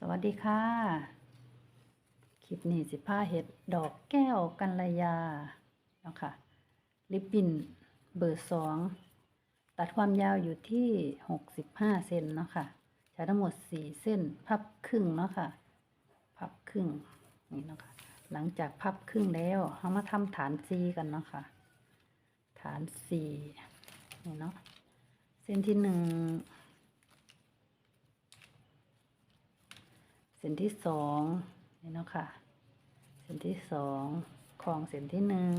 สวัสดีค่ะ คลิปนี้สิผ้าเห็ดดอกแก้วกัลยาเนาะค่ะ ลิปบินเบอร์สองตัดความยาวอยู่ที่หกสิบห้าเซนเนาะค่ะ ใช้ทั้งหมดสี่เส้น พับครึ่งเนาะค่ะ พับครึ่งนี่เนาะค่ะ หลังจากพับครึ่งแล้วเรามาทำฐานซีกันเนาะค่ะ ฐานสี่นี่เนาะ เส้นที่หนึ่ง เส้นที่สองนี่เนาะค่ะ เส้นที่สองคลองเส้นที่หนึ่ง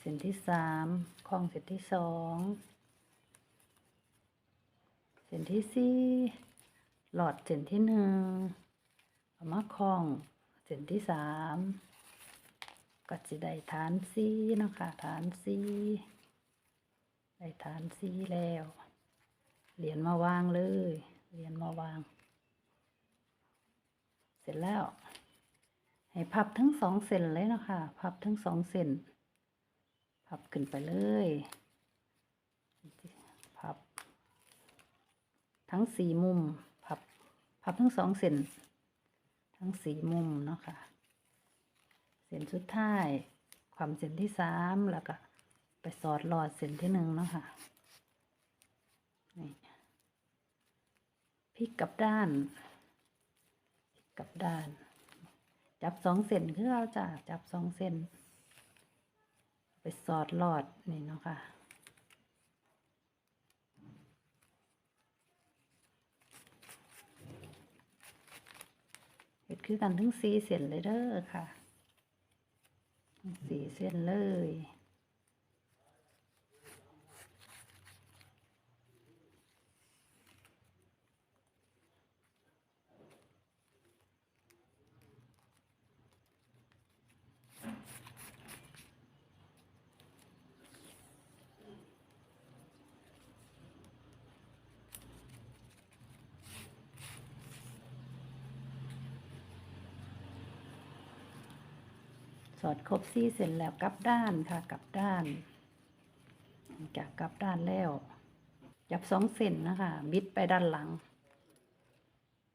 เส้นที่สามคลองเส้นที่สองเส้นที่สี่หลอดเส้นที่หนึ่งเอามาคล้องเส้นที่สามก็จะได้ฐานสีเนาะค่ะฐานสีได้ฐานสีแล้ว เหรียญมาวางเลย เหรียญมาวาง เสร็จแล้ว ให้พับทั้งสองเส้นเลยเนาะคะพับทั้งสองเส้นพับขึ้นไปเลย พับ ทั้งสี่มุม พับ พับทั้งสองเส้น ทั้งสี่มุมเนาะค่ะ เส้นสุดท้าย ความเส้นที่สามแล้วก็ไปสอดหลอดเส้นที่หนึ่งเนาะค่ะ นี่ พลิกกลับด้าน กับด้าน จับสองเส้นคือเราจะจับสองเส้น ไปสอดหลอดนี่เนาะค่ะเห็ดคือกันทั้งสี่เส้นเลยเด้อค่ะ สี่เส้นเลย สอดครบซี่เสร็จแล้วกลับด้านค่ะกลับด้านจากกลับด้านแล้ว จับสองเส้นนะคะ บิดไปด้านหลัง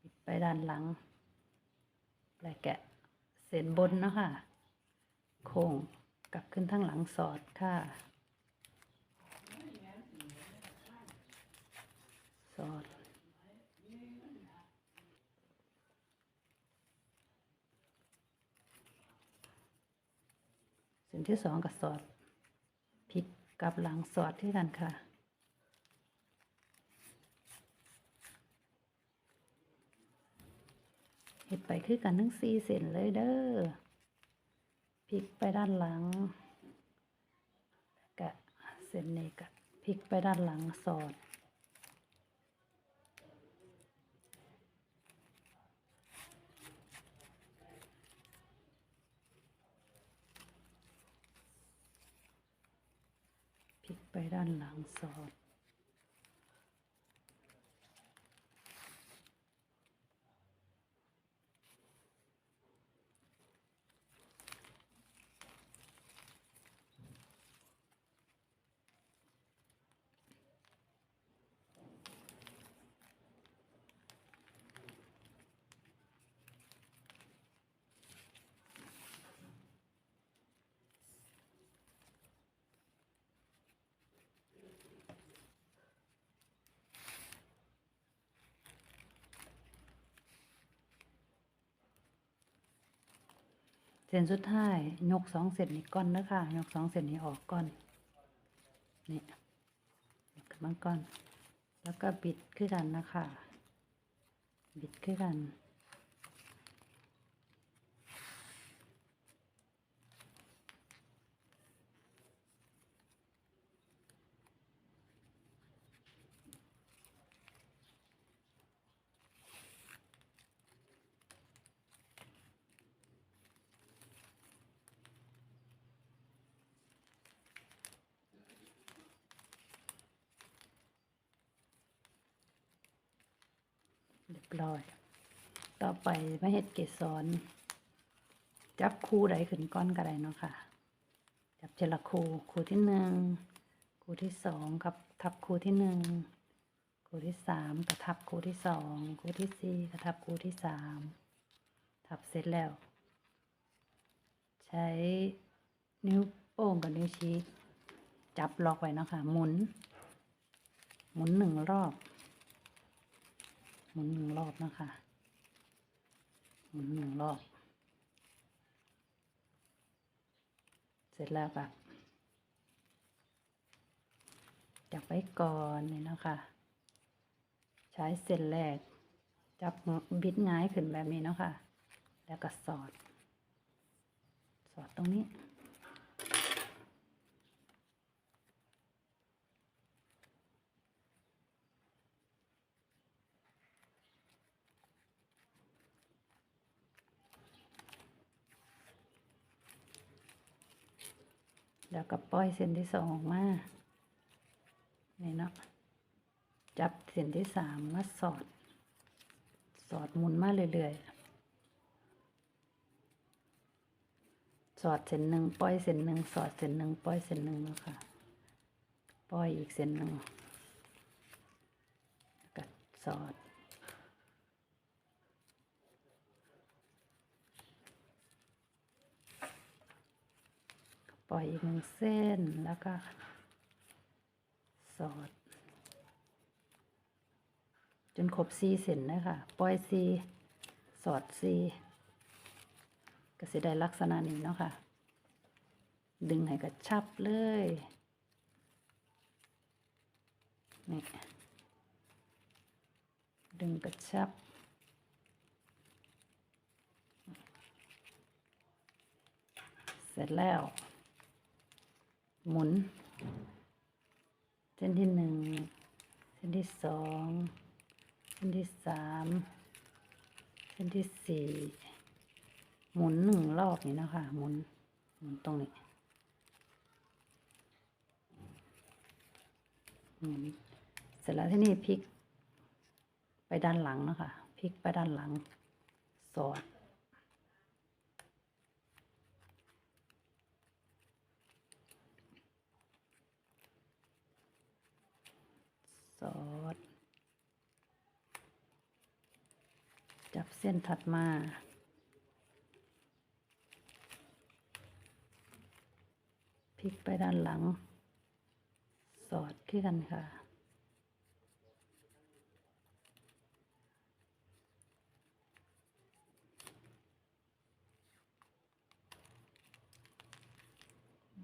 บิดไปด้านหลังแล้วแกะเส้นบนนะคะโค้งกลับขึ้นทั้งหลังสอดค่ะ สอด เส้น ที่สองกับสอดพลิกกลับหลังสอดที่กันค่ะ เห็ดไปคือกันทั้งสี่เส้นเลยเด้อพลิกไปด้านหลังกะเส้นนี้กะพลิกไปด้านหลังสอด ไปด้านหลังสอด เส้นสุดท้ายยกสองเส้นนี้ก่อนนะคะยกสองเส้นนี้ออกก่อนนี่กขึ้นมาก่อน แล้วก็บิดขึ้นกันนะคะ บิดขึ้นกัน เร้อย ต่อไปมาเห็ดเกสรจับคู่ใดขึ้นก้อนก็ได้เนาะค่ะ จับเจละคู่คู่ที่หนึ่งคู่ที่สองกับทับคู่ที่หนึ่งคู่ที่สามกระทับคู่ที่สองคู่ที่สี่กระทับคู่ที่สามทับเสร็จแล้ว ใช้นิ้วโป้งกับนิ้วชี้จับล็อกไว้เนาะคะหมุน หมุนหนึ่งรอบ หมุนหนึ่งรอบนะคะหมุนหนึ่งรอบ เสร็จแล้วก็จับไว้ก่อนนี่นะคะ ใช้เส้นแรก จับบิดง่ายขึ้นแบบนี้เนาะคะ แล้วก็สอด สอดตรงนี้ แล้วก็ปล่อยเส้นที่สองออกมานี่เนาะจับเส้นที่สามมาสอด สอดหมุนมาเรื่อยๆ สอดเส้นหนึ่งปล่อยเส้นหนึ่งสอดเส้นหนึ่งปล่อยเส้นหนึ่งนะค่ะปล่อยอีกเส้นหนึ่งแล้วก็สอด ปล่อยอีกหนึ่งเส้นแล้วก็ สอด จนครบสี่เส้นเลยค่ะปล่อยสี่สอดสี่ก็สิได้ลักษณะนี้เนาะค่ะ ดึงให้กระชับเลยนี่ดึงกระชับ เสร็จแล้ว หมุน เส้นที่หนึ่งเส้นที่สองเส้นที่สามเส้นที่สี่หมุนหนึ่งรอบนี่นะคะหมุนหมุนตรงนี้หมุนเสร็จแล้วที่นี่พลิกไปด้านหลังนะคะพลิกไปด้านหลัง สอด สอด จับ เส้นถัดมา พลิกไปด้านหลัง สอดขึ้นกันค่ะ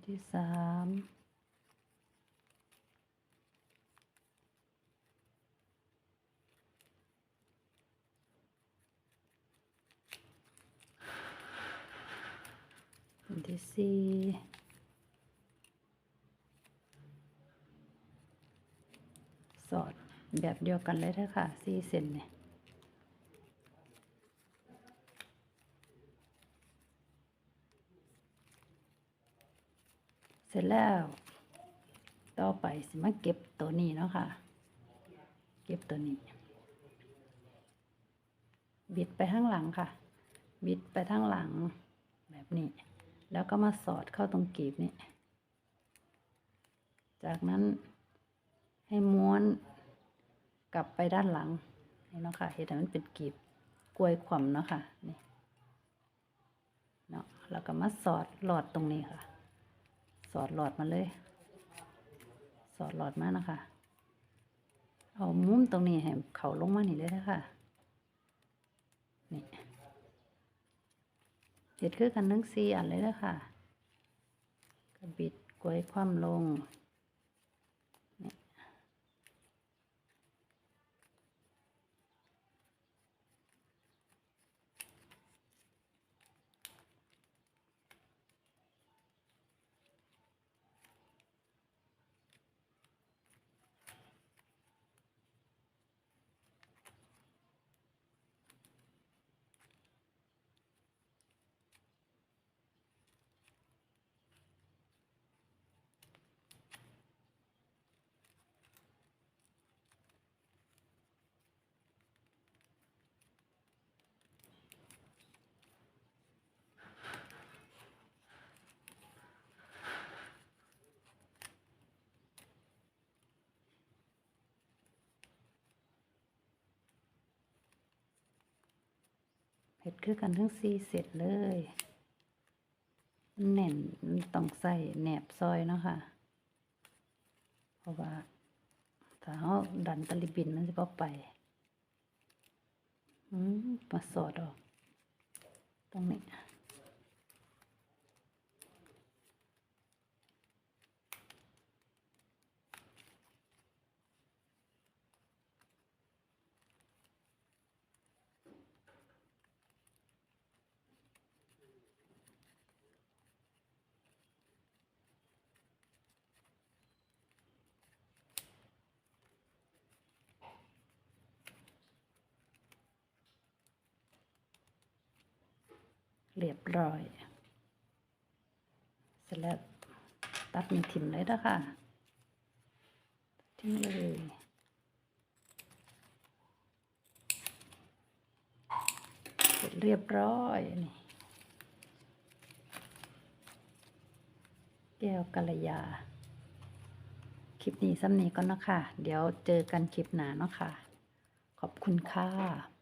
ที่สาม อันที่สี่สอดแบบเดียวกันเลยเถอะค่ะสี่เซนเนี่ยเสร็จแล้ว ต่อไปสิมาเก็บตัวนี้เนาะค่ะ เก็บตัวนี้ บิดไปข้างหลังค่ะ บิดไปข้างหลังแบบนี้ แล้วก็มาสอดเข้าตรงกีบนี้ จากนั้นให้ม้วนกลับไปด้านหลังนี่เนาะค่ะเห็นไหมมันเป็นกีบกลวยขวำเนาะค่ะนี่เนาะแล้วก็มาสอดหลอดตรงนี้ค่ะ สอดหลอดมาเลย สอดหลอดมานะคะ เอามุมตรงนี้ให้เขาลงมานี่เลยนะคะนี่ เห็ดคือกันทั้งสี่อันเลยนะคะกระบิดกล้วยคว่ำลง เห็ดคือกันทั้งสี่เสร็จเลยมันแน่นมันต้องใส่แหนบซอยเนาะค่ะ เพราะว่าถ้าเขาดันตะลิบินมันจะพอไป อืมมาสอดออก ตรงนี้ เรียบร้อย เสร็จแล้วตัดมีถิ่มเลยนะคะทิ้งเลยเสร็จเรียบร้อยนี่แก้วกัลยา คลิปนี้ซ้ำนี้ก็นาะคะเดี๋ยวเจอกันคลิปหน้าเนาะค่ะ ขอบคุณค่ะ